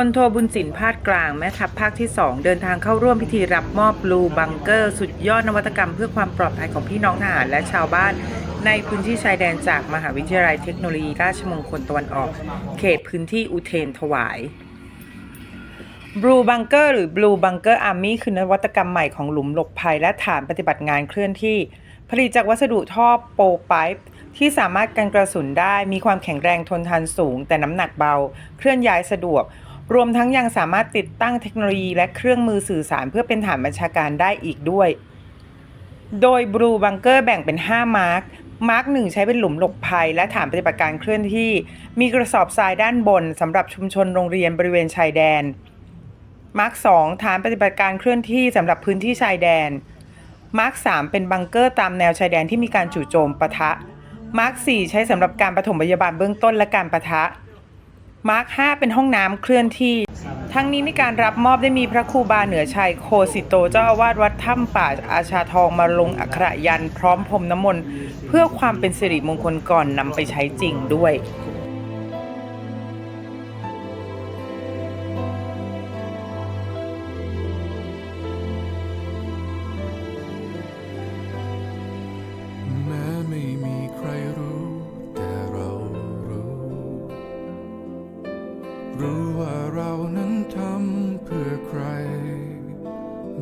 พลโทบุญสินพาดกลางแม่ทัพภาคที่ 2 เดินทางเข้าร่วมพิธีรับมอบบลูบังเกอร์ สุดยอดนวัตกรรมเพื่อความปลอดภัยของพี่น้องทหารและชาวบ้าน ในพื้นที่ชายแดนจากมหาวิทยาลัยเทคโนโลยีราชมงคลตะวันออก เขตพื้นที่อุเทนถวาย Blue Bunker หรือ Blue Bunker Army คือนวัตกรรมใหม่ของหลุมหลบภัยและฐานปฏิบัติงานเคลื่อนที่ ผลิตจากวัสดุท่อโปไพป์ที่สามารถกันกระสุนได้มีความแข็งแรงทนทานสูง แต่น้ำหนักเบา เคลื่อนย้ายสะดวก รวมทั้งยังสามารถติดตั้งเทคโนโลยีและเครื่องมือสื่อสารเพื่อเป็นฐานบัญชาการได้อีกด้วย โดย Blue Bunker แบ่งเป็น 5 มาร์คมาร์คหนึ่งใช้เป็นหลุมหลบภัยและฐานปฏิบัติการเคลื่อนที่ มีกระสอบทรายด้านบนสำหรับชุมชนโรงเรียนบริเวณชายแดน มาร์ค2ฐานปฏิบัติการเคลื่อนที่สำหรับพื้นที่ชายแดน มาร์ค3เป็นบังเกอร์ตามแนวชายแดนที่มีการจู่โจมปะทะ มาร์ค4ใช้สำหรับการปฐมพยาบาลเบื้องต้นและการปะทะ มาร์ค 5 เป็นห้องน้ำเคลื่อนที่ ทั้งนี้ในการรับมอบได้มีพระครูบาเหนือชัยโคสิโตเจ้าอาวาสวัดถ้ำป่าอาชาทองมาลงอักขระยันต์พร้อมพรมน้ำมนต์ เพื่อความเป็นสิริมงคลก่อนนำไปใช้จริงด้วย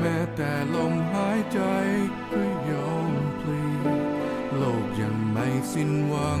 แม้แต่ลมหายใจก็ยอมพลีโลกยังไม่สิ้นหวัง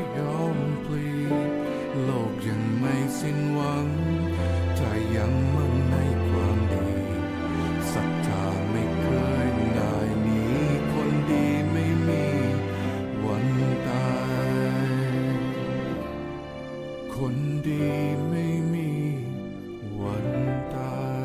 คนดีไม่มีวันตาย